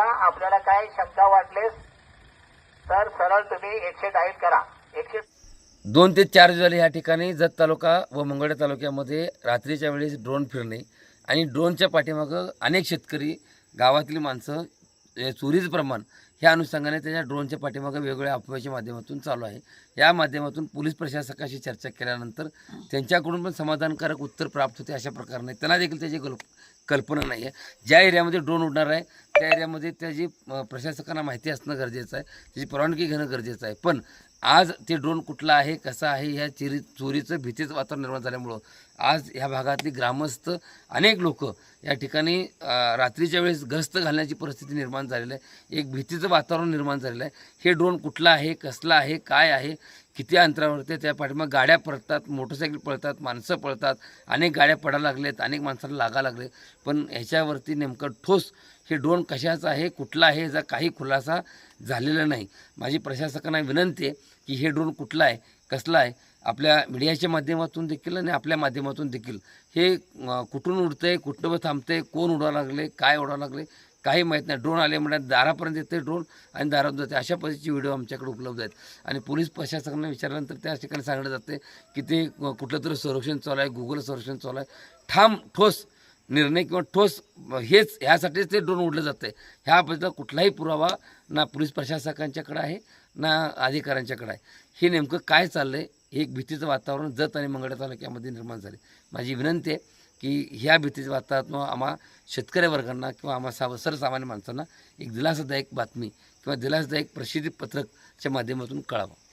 आपल्याला काय शंका वाटलेस तर सरळ तुम्ही एकशे डाईल करा. एकशे दोन ते चार दिवस झाले या ठिकाणी जत तालुका व मंगळा तालुक्यामध्ये रात्रीच्या वेळेस ड्रोन फिरणे आणि ड्रोनच्या पाठीमागं अनेक शेतकरी गावातली माणसं चोरीचं प्रमाण ह्या अनुषंगाने त्याच्या ड्रोनच्या पाठीमागं वेगवेगळ्या अफवाच्या माध्यमातून चालू आहे. या माध्यमातून पोलीस प्रशासकाशी चर्चा केल्यानंतर त्यांच्याकडून पण समाधानकारक उत्तर प्राप्त होते अशा प्रकारे त्यांना देखील त्याची गल कल्पना नाही आहे ज्या एरियामध्ये ड्रोन उडणार आहे त्या एरियामध्ये त्याची प्रशासकांना माहिती असणं गरजेचं आहे त्याची परवानगी घेणं गरजेचं आहे. पण आज ते ड्रोन कुठला आहे कसा आहे ह्या चिरी चोरीचं भीतीचं वातावरण निर्माण झाल्यामुळं आज ह्या भागातली ग्रामस्थ अनेक लोक या ठिकाणी रात्रीच्या वेळेस गस्त घालण्याची परिस्थिती निर्माण झालेली आहे. एक भीतीचं वातावरण निर्माण झालेलं आहे. हे ड्रोन कुठला आहे कसला आहे काय आहे किती अंतरावरती त्या पाठीमाग गाड्या पडतात मोटरसायकल पळतात माणसं पळतात अनेक गाड्या पडायला लागलेत अनेक माणसाला लागा लागले. पण ह्याच्यावरती नेमकं ठोस हे ड्रोन कशाचं आहे कुठला आहे याचा काही खुलासा झालेला नाही. माझी प्रशासकांना विनंती आहे की हे ड्रोन कुठला आहे कसला आहे आपल्या मीडियाच्या माध्यमातून देखील आणि आपल्या माध्यमातून देखील. हे कुठून उडतं आहे कुठं आहे कोण उडावं लागले काय उडावं लागले काही माहीत नाही. ड्रोन आले म्हणतात दारापर्यंत येते ड्रोन आणि दारात जाते अशा पद्धतीचे व्हिडिओ आमच्याकडे उपलब्ध आहेत. आणि पोलीस प्रशासकांना विचारल्यानंतर त्या ठिकाणी सांगितलं जाते की ते कुठलं तरी संरक्षण चालू आहे गुगल संरक्षण चालू आहे. ठाम ठोस निर्णय किंवा ठोस हेच ह्यासाठीच ते ड्रोन उडलं जातं आहे ह्याबद्दल कुठलाही पुरावा ना पोलीस प्रशासकांच्याकडे आहे ना अधिकाऱ्यांच्याकडे आहे. हे नेमकं काय चाललं आहे हे एक भीतीचं वातावरण जत आणि मंगळा तालुक्यामध्ये निर्माण झाले माझी विनंती आहे की ह्या भीतीच्या वातावरणातून आम्हा शेतकरी वर्गांना किंवा आम्हा साव सर्वसामान्य माणसांना एक दिलासादायक बातमी किंवा दिलासादायक प्रसिद्धी पत्रकच्या माध्यमातून कळावं.